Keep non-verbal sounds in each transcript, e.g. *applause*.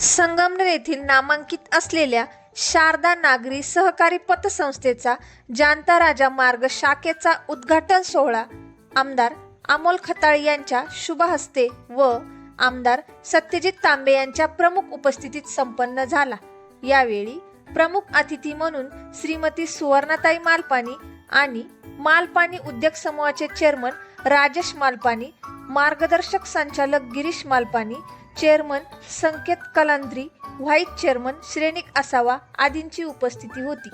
संगमनेर येथील नामांकित असलेल्या शारदा नागरी सहकारी पतसंस्थेचा जाणता राजा मार्ग शाखेचा उद्घाटन सोहळा आमदार अमोल खताळ यांच्या शुभ हस्ते व आमदार सत्यजित तांबे यांच्या प्रमुख उपस्थितीत संपन्न झाला. यावेळी प्रमुख अतिथी म्हणून श्रीमती सुवर्णाताई मालपानी आणि मालपानी उद्योग समूहाचे चेअरमन राजेश मालपानी मार्गदर्शक संचालक Girish Malpani chairman Sanket Kalantri vice chairman Shrenik Asawa आदींची उपस्थिती होती.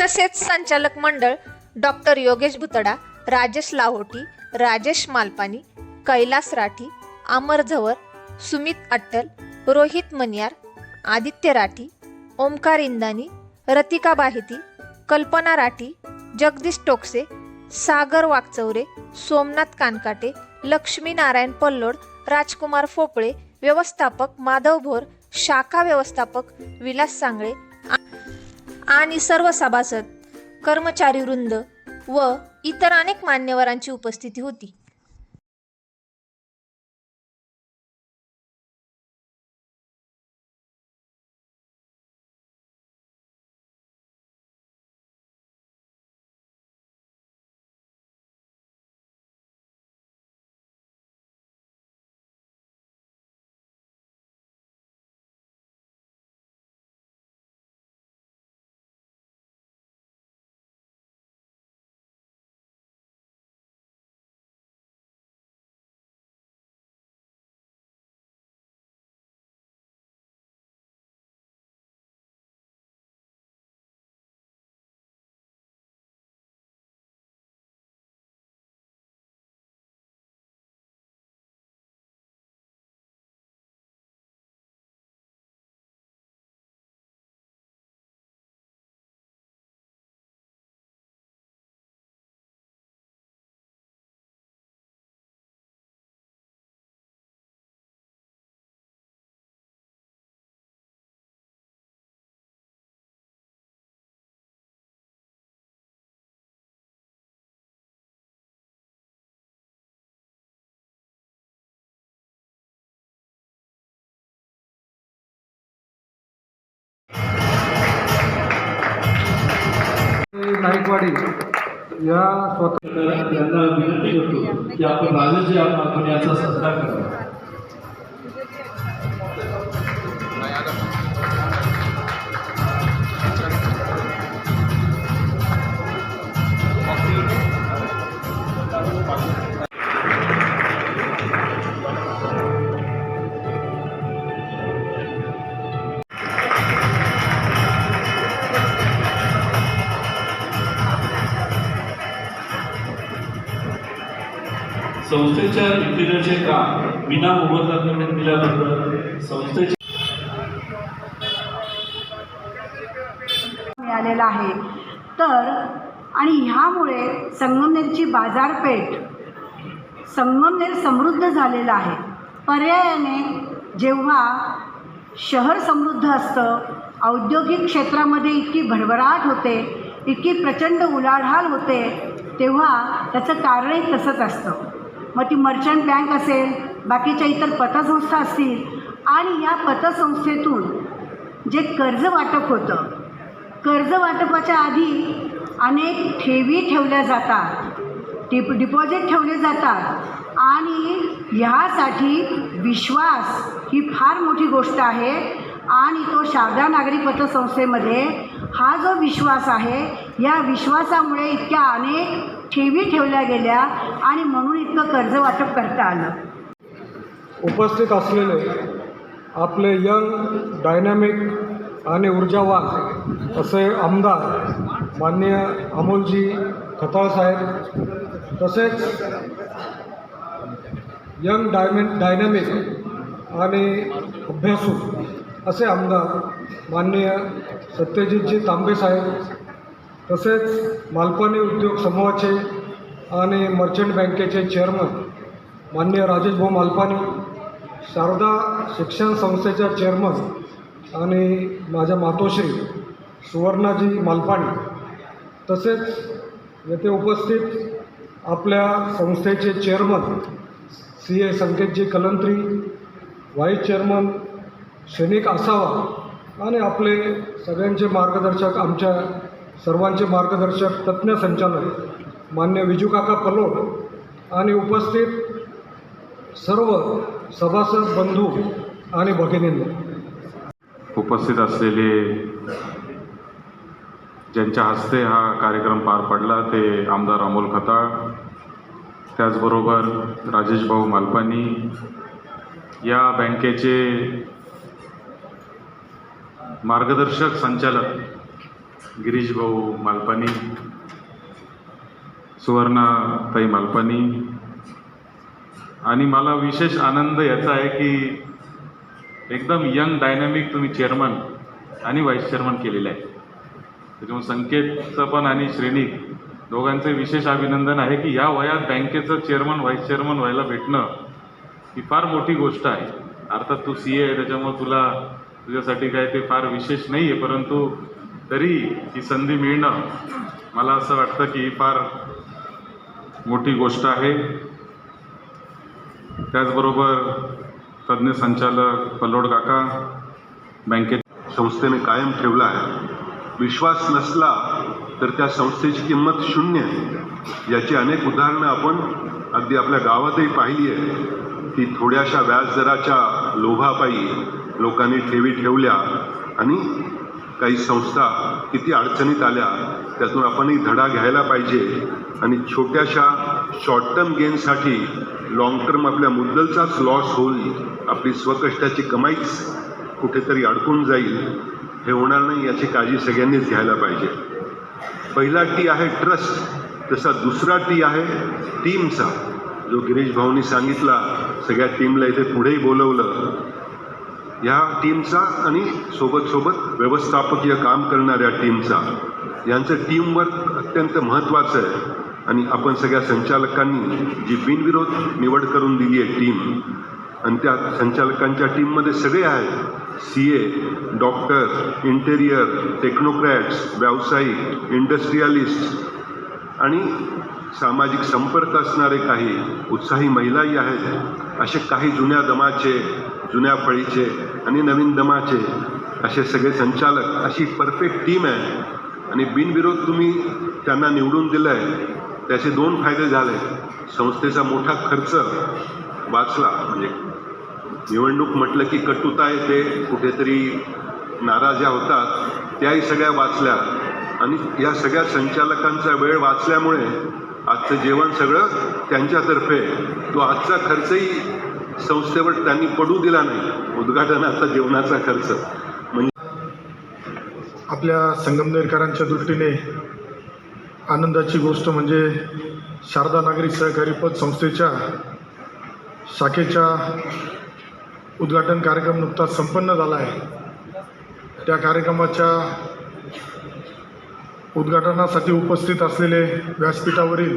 तसेच संचालक मंडळ डॉक्टर योगेश भुतडा राजेश लाहोटी राजेश मालपानी कैलास राठी अमर झवर सुमित अट्टल रोहित मनियार आदित्य राठी ओमकार इंदानी रतिका बाहिती कल्पना राठी जगदीश टोकसे सागर वाकचौरे सोमनाथ कानकाटे लक्ष्मी नारायण पल्लोड राजकुमार फोपळे व्यवस्थापक माधव भोर शाखा व्यवस्थापक विलास सांगळे आ- आणि सर्व सभासद कर्मचारी वृंद व इतर अनेक मान्यवरांची उपस्थिती होती. नाईकवाडी या स्वतः यांना विनंती करतो की आपण राजाजी आपण याचा सत्कार करा संस्थेच्या इंटिरियरचे काम विना मोबदला करून दिल्यानंतर संस्थेचे मिळालेला आहे. तर आणि ह्यामुळे संगमनेरची बाजारपेठ संगमनेर समृद्ध झालेलं आहे. पर्यायाने जेव्हा शहर समृद्ध असतं औद्योगिक क्षेत्रामध्ये इतकी भरभराट होते इतकी प्रचंड उलाढाल होते तेव्हा त्याचं कारणही तसंच असतं. मग ती मर्चंट बँक असेल बाकीच्या इतर पतसंस्था असतील आणि या पतसंस्थेतून जे कर्ज वाटप होतं कर्ज वाटपाच्या आधी अनेक ठेवी ठेवल्या जातात डिप डिपॉझिट ठेवले जातात आणि ह्यासाठी विश्वास ही फार मोठी गोष्ट आहे आणि तो शारदा नागरी पतसंस्थेमध्ये हा जो विश्वास आहे या विश्वासामुळे इतक्या अनेक ठेवी ठेवल्या गेल्या आणि म्हणून इतकं कर्ज वाटप करता आलं. उपस्थित असलेले आपले यंग डायनॅमिक आणि ऊर्जावान असे आमदार माननीय अमोलजी खताळ साहेब तसेच यंग डायमे डायनॅमिक आणि अभ्यासू असे आमदार माननीय सत्यजितजी तांबे साहेब तसेच मालपानी उद्योग समूहाचे आणि मर्चंट बँकेचे चेअरमन माननीय राजेश भाऊ मालपानी शारदा शिक्षण संस्थेच्या चेअरमन आणि माझ्या मातोश्री सुवर्णाजी मालपाणी. तसेच येथे उपस्थित आपल्या संस्थेचे चेअरमन सी ए संकेतजी कलंत्री व्हाईस चेअरमन शनिक असावा आणि आपले सगळ्यांचे मार्गदर्शक आमच्या सर्वांचे मार्गदर्शक तज्ज्ञ संचालक मान्य विजूकाका पलोड आणि उपस्थित सर्व सभासद बंधू आणि भगिनींना. उपस्थित असलेले ज्यांच्या हस्ते हा कार्यक्रम पार पडला ते आमदार अमोल खताळ त्याचबरोबर राजेश भाऊ मालपानी या बँकेचे मार्गदर्शक संचालक गिरीश भाऊ मालपानी सुवर्णाताई मालपानी. आणि मला विशेष आनंद याचा आहे की एकदम यंग डायनॅमिक तुम्ही चेअरमन आणि व्हाईस चेअरमन केलेले आहे. त्याच्यामुळे संकेतचं पण आणि श्रेणी दोघांचे विशेष अभिनंदन आहे की या वयात बँकेचं चेअरमन व्हाईस चेअरमन व्हायला भेटणं ही फार मोठी गोष्ट आहे. अर्थात तू सी ए आहे त्याच्यामुळे तुला तुझ्यासाठी काय ते फार विशेष नाही आहे परंतु तरी ही संधी मिळणं मला असं वाटतं की ही फार मोठी गोष्ट आहे. त्याचबरोबर तज्ज्ञ संचालक पल्लोड काका बँकेत संस्थेने कायम ठेवला आहे. विश्वास नसला तर त्या संस्थेची किंमत शून्य आहे. याची अनेक उदाहरणं आपण अगदी आपल्या गावातही पाहिली आहे की थोड्याशा व्याजदराच्या लोभापायी लोकांनी ठेवी ठेवल्या आणि काही संस्था किती अडचणीत आल्या त्यातून आपणही धडा घ्यायला पाहिजे. आणि छोट्याशा शॉर्ट टर्म गेनसाठी लॉंग टर्म आपल्या मुद्दलचाच लॉस होईल. आपली स्वकष्टाची कमाईच कुठेतरी अडकून जाईल. हे होणार नाही याची काळजी सगळ्यांनीच घ्यायला पाहिजे. पहिला टी आहे ट्रस्ट तसा दुसरा टी आहे टीमचा जो गिरीश भाऊनी सांगितला सगळ्या टीमला इथे पुढेही बोलवलं. ह्या टीमचा आणि सोबत सोबत व्यवस्थापकीय काम करणाऱ्या टीमचा यांचं टीमवर्क अत्यंत महत्त्वाचं आहे. आणि आपण सगळ्या संचालकांनी जी बिनविरोध निवड करून दिली आहे टीम आणि त्या संचालकांच्या टीममध्ये सगळे आहेत. C A doctor interior technocrats व्यावसायिक इंडस्ट्रियलिस्ट आणि सामाजिक संपर्क असणारे काही उत्साही महिलाही आहेत. असे काही जुन्या दमाचे जुन्या फळीचे आणि नवीन दमाचे असे सगळे संचालक अशी परफेक्ट टीम आहे. आणि बिनविरोध तुम्ही त्यांना निवडून दिलं आहे त्याचे दोन फायदे झाले. संस्थेचा मोठा खर्च वाचला. म्हणजे निवडणूक म्हटलं की कटुता येते कुठेतरी नाराज्या होतात. त्याही सगळ्या वाचल्या. आणि या सगळ्या संचालकांचा वेळ वाचल्यामुळे आजचं जेवण सगळं त्यांच्यातर्फे. तो आजचा खर्चही संस्थेवर त्यांनी पडू दिला नाही. उद्घाटनाचा जेवणाचा खर्च. म्हणजे आपल्या संगमनेरकरांच्या दृष्टीने आनंदाची गोष्ट म्हणजे शारदा नागरिक सहकारी पद संस्थेच्या शाखेच्या उद्घाटन कार्यक्रम नुकताच संपन्न झाला आहे. त्या कार्यक्रमाच्या उद्घाटनासाठी उपस्थित असलेले व्यासपीठावरील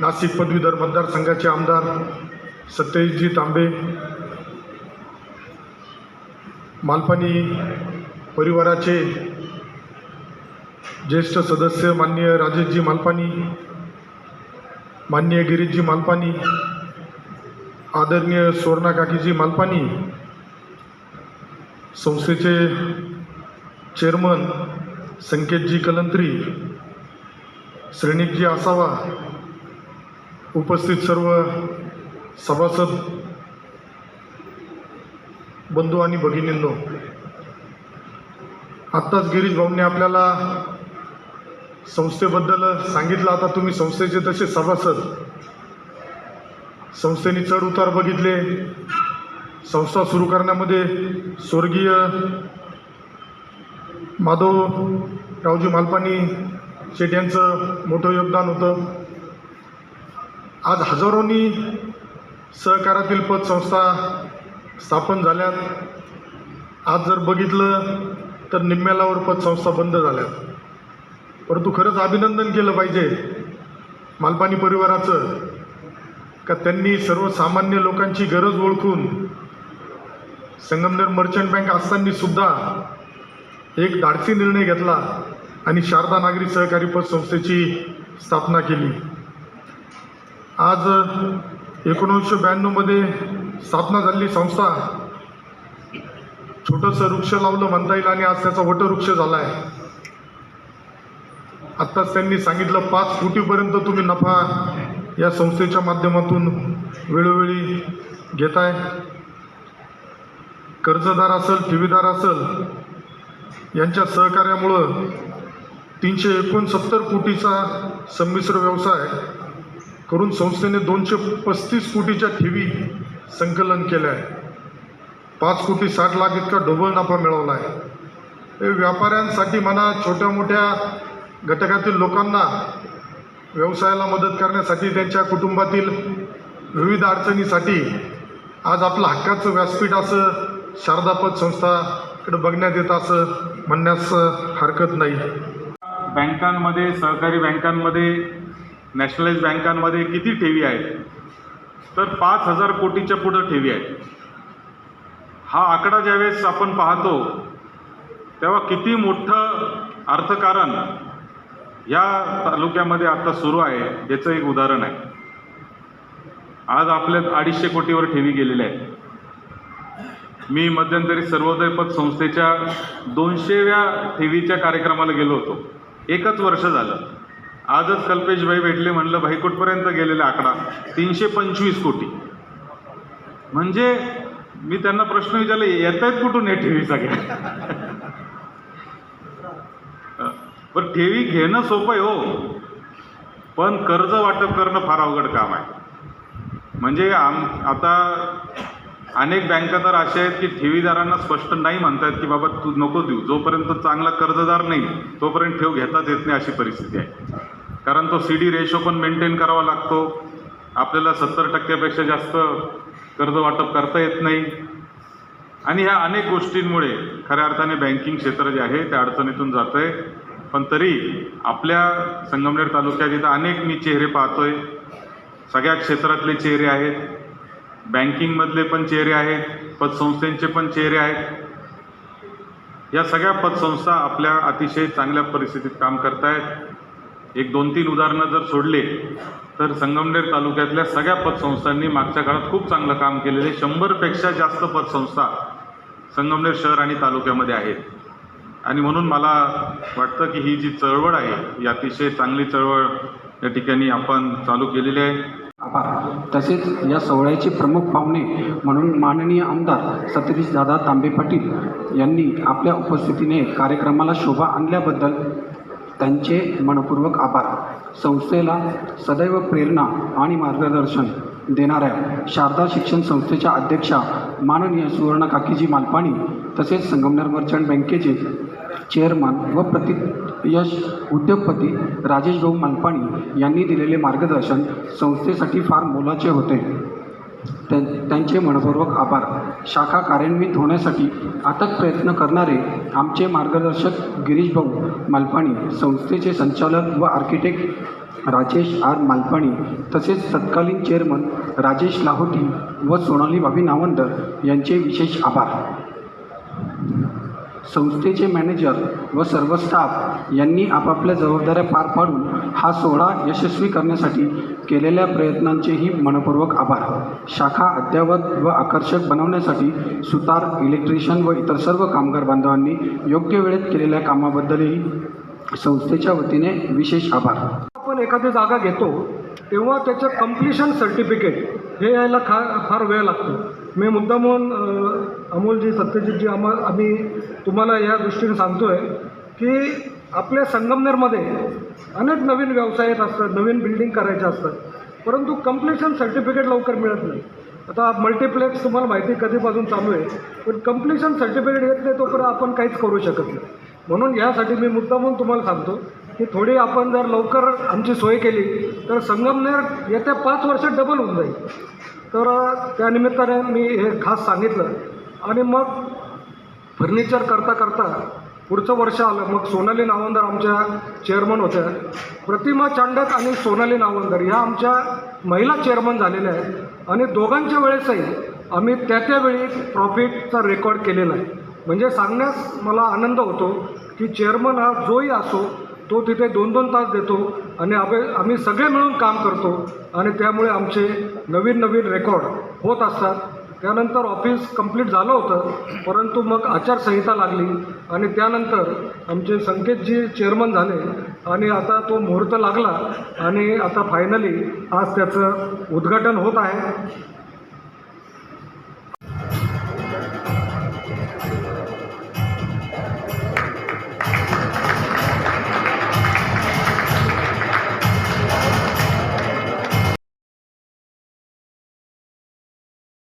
नाशिक पदवीधर मतदारसंघाचे आमदार सत्यजितजी तांबे मालपानी परिवाराचे ज्येष्ठ सदस्य माननीय राजेशजी मालपानी माननीय गिरीशजी मालपानी आदरणीय सुवर्णा काकीजी मालपानी संस्थेचे चेअरमन संकेतजी कलंत्री श्रेणिकजी असावा उपस्थित सर्व सभासद बंधू आणि भगिनींनो आत्ताच गिरीश भाऊंनी आपल्याला संस्थेबद्दल सांगितलं. आता तुम्ही संस्थेचे तसे सभासद संस्थेने चढ उतार बघितले. संस्था सुरू करण्यामध्ये स्वर्गीय माधव रावजी मालपानी शेट यांचं मोठं योगदान होतं. आज हजारोनी सहकारातील पतसंस्था स्थापन झाल्यात. आज जर बघितलं तर निम्म्यालावर पतसंस्था बंद झाल्यात. परंतु खरंच अभिनंदन केलं पाहिजे मालपाणी परिवाराचं का त्यांनी सर्वसामान्य लोकांची गरज ओळखून संगमनेर मर्चंट बँक असताना सुद्धा एक धाडसी निर्णय घेतला आणि शारदा नागरी सहकारी पतसंस्थेची स्थापना केली. आज एकोणीसशे ब्याण्णवमध्ये स्थापना झालेली संस्था छोटंसं वृक्ष लावलं म्हणता येईल आणि आज त्याचा वटवृक्ष झाला आहे आत्ताच त्यांनी सांगितलं पाच कोटीपर्यंत तुम्ही नफा या संस्थेच्या माध्यमातून वेळोवेळी घेताय. कर्जदार असेल ठेवीदार असेल यांच्या सहकार्यामुळं तीनशे एकोणसत्तर कोटीचा संमिश्र व्यवसाय करून संस्थेने दोनशे पस्तीस कोटीच्या ठेवी संकलन केल्या. आहे पाच कोटी साठ लाख इतका डबल नफा मिळवला आहे हे व्यापाऱ्यांसाठी म्हणा छोट्या मोठ्या घटकातील लोकांना व्यवसायाला मदत करण्यासाठी त्यांच्या कुटुंबातील विविध अडचणीसाठी आज आपलं हक्काचं व्यासपीठ असं शारदापत संस्थाकडे बघण्यात येतं असं म्हणण्यास हरकत नाही. बँकांमध्ये सहकारी बँकांमध्ये नॅशनलाइज बँकांमध्ये किती ठेवी आहेत? तर पाच हजार कोटीच्या पुढं ठेवी आहेत. हा आकडा ज्यावेळेस आपण पाहतो तेव्हा किती मोठं अर्थकारण या तालुक्यामध्ये आता सुरू आहे याचं एक उदाहरण आहे. आज आपल्या अडीचशे कोटीवर ठेवी गेलेल्या आहेत. मी मध्यंतरी सर्वोदयपद संस्थेच्या दोनशेव्या ठेवीच्या कार्यक्रमाला गेलो होतो. एकच वर्ष झालं. आजच कल्पेश भाई भेटले म्हणलं भाई कुठपर्यंत गेलेला आकडा? तीनशे पंचवीस कोटी. म्हणजे मी त्यांना प्रश्न विचारले येत आहेत कुठून हे ठेवी सगळ्या? *laughs* पण ठेवी घेणं सोपं आहे हो पण कर्ज वाटप करणं फार अवघड काम आहे. म्हणजे आम आता अनेक बँका तर अशा आहेत की ठेवीदारांना स्पष्ट नाही म्हणतात की बाबा तू नको देऊ जोपर्यंत चांगला कर्जदार नाही तोपर्यंत ठेव घेताच येत नाही अशी परिस्थिती आहे. कारण तो सी डी रेशो पण मेंटेन करावा लागतो. आपल्याला सत्तर टक्क्यापेक्षा जास्त कर्ज वाटप करता येत नाही. आणि ह्या अनेक गोष्टींमुळे खऱ्या अर्थाने बँकिंग क्षेत्र जे आहे त्या अडचणीतून जातं आहे पण तरी आपल्या संगमनेर तालुक्यात इथं अनेक मी चेहरे पाहतोय. सगळ्या क्षेत्रातले चेहरे आहेत. बँकिंगमधले पण चेहरे आहेत. पतसंस्थेचे पण चेहरे आहेत. या सगळ्या पतसंस्था आपल्या अतिशय चांगल्या परिस्थितीत काम करत आहेत एक दोन तीन उदाहरणं जर सोडले तर संगमनेर तालुक्यातल्या सगळ्या पतसंस्थांनी मागच्या काळात खूप चांगलं काम केलेले शंभरपेक्षा जास्त पतसंस्था संगमनेर शहर आणि तालुक्यामध्ये आहेत. आणि म्हणून मला वाटतं की ही जी चळवळ आहे ही अतिशय चांगली चळवळ या ठिकाणी आपण चालू केलेली आहे. तसेच या सोहळ्याचे प्रमुख पाहुणे म्हणून माननीय आमदार सतीश दादा तांबे पाटील यांनी आपल्या उपस्थितीने कार्यक्रमाला शोभा आणल्याबद्दल त्यांचे मनपूर्वक आभार. संस्थेला सदैव प्रेरणा आणि मार्गदर्शन देणाऱ्या शारदा शिक्षण संस्थेच्या अध्यक्षा माननीय सुवर्ण काकीजी मालपाणी तसेच संगमनेर मर्चंट बँकेचे चेअरमन व प्रति यश उद्योगपती राजेश भाऊ मालपाणी यांनी दिलेले मार्गदर्शन संस्थेसाठी फार मोलाचे होते. त्यां त्यांचे मनपूर्वक आभार. शाखा कार्यान्वित होण्यासाठी अथक प्रयत्न करणारे आमचे मार्गदर्शक गिरीश भाऊ मालपाणी संस्थेचे संचालक व आर्किटेक्ट राजेश आर मालपाणी तसेच तत्कालीन चेअरमन राजेश लाहोटी व सोनाली भाभी नावंदर यांचे विशेष आभार. संस्थेचे मॅनेजर व सर्व स्टाफ यांनी आपापल्या जबाबदाऱ्या पार पाडून हा सोहळा यशस्वी करण्यासाठी केलेल्या प्रयत्नांचेही मनपूर्वक आभार. शाखा अद्ययावत व आकर्षक बनवण्यासाठी सुतार इलेक्ट्रिशियन व इतर सर्व कामगार बांधवांनी योग्य वेळेत केलेल्या कामाबद्दलही संस्थेच्या वतीने विशेष आभार. आपण एखादी जागा घेतो तेव्हा त्याचं कम्प्लिशन सर्टिफिकेट हे यायला खा फार वेळ लागतो. मी मुद्दामहून अ, अमोलजी सत्यजितजी आम्हा आम्ही तुम्हाला या दृष्टीने सांगतो आहे की आपल्या संगमनेरमध्ये अनेक नवीन व्यवसाय येत असतात नवीन बिल्डिंग करायच्या असतात. परंतु कम्प्लिशन सर्टिफिकेट लवकर मिळत नाही. आता मल्टिप्लेक्स तुम्हाला माहिती कधीपासून चालू आहे पण कम्प्लिशन सर्टिफिकेट येत नाही तोपर्यंत आपण काहीच करू शकत नाही. म्हणून यासाठी मी मुद्दामून तुम्हाला सांगतो की थोडी आपण जर लवकर आमची सोय केली तर संगमनेर येत्या पाच वर्षात डबल होऊन जाईल. तर त्यानिमित्ताने मी हे खास सांगितलं. आणि मग फर्निचर करता करता पुढचं वर्ष आलं. मग सोनाली नावंदर आमच्या चेअरमन होत्या. प्रतिमा चांडक आणि सोनाली नावंदर ह्या आमच्या महिला चेअरमन झालेल्या आहेत. आणि दोघांच्या वेळेसही आम्ही त्या त्यावेळी प्रॉफिटचा रेकॉर्ड केलेला आहे. म्हणजे सांगण्यास मला आनंद होतो की चेअरमन हा जोही असो तो तिथे दोन दोन तास देतो आणि आम्ही आम्ही सगळे मिळून काम करतो. आणि त्यामुळे आमचे नवीन नवीन रेकॉर्ड होत असतात. त्यानंतर ऑफिस कंप्लीट झालं होतं परंतु मग आचारसंहिता लागली आणि त्यानंतर आमचे संकेतजी चेअरमन झाले आणि आता तो मुहूर्त लागला आणि आता फायनली आज त्याचं उद्घाटन होत आहे.